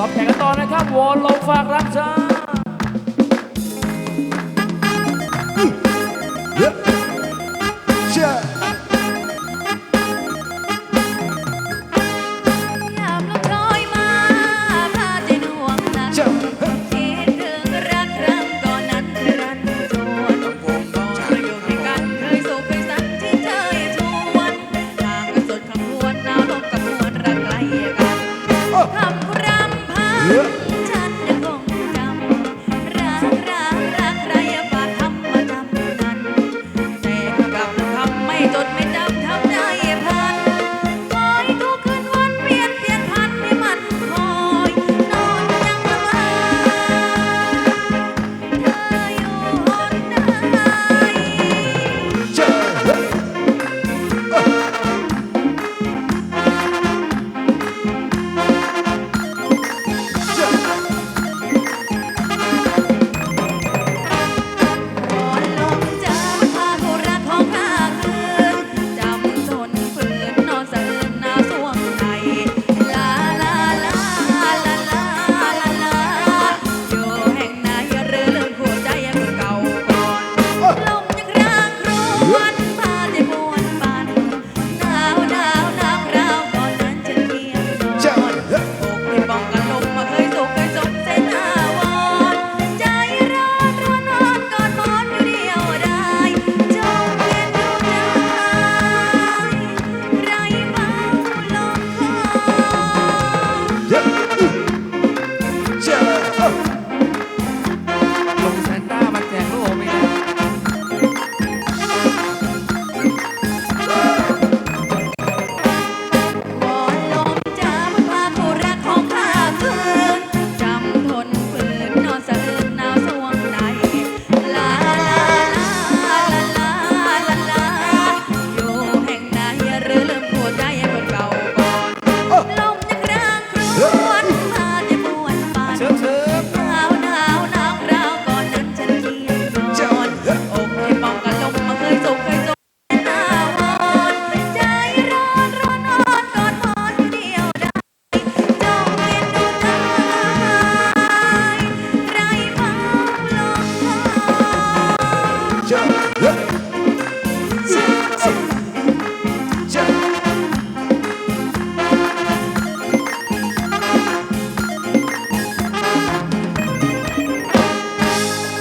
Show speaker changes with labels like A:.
A: รับแข่งกันต่อนะครับวอ
B: นลงฝากรักจ้า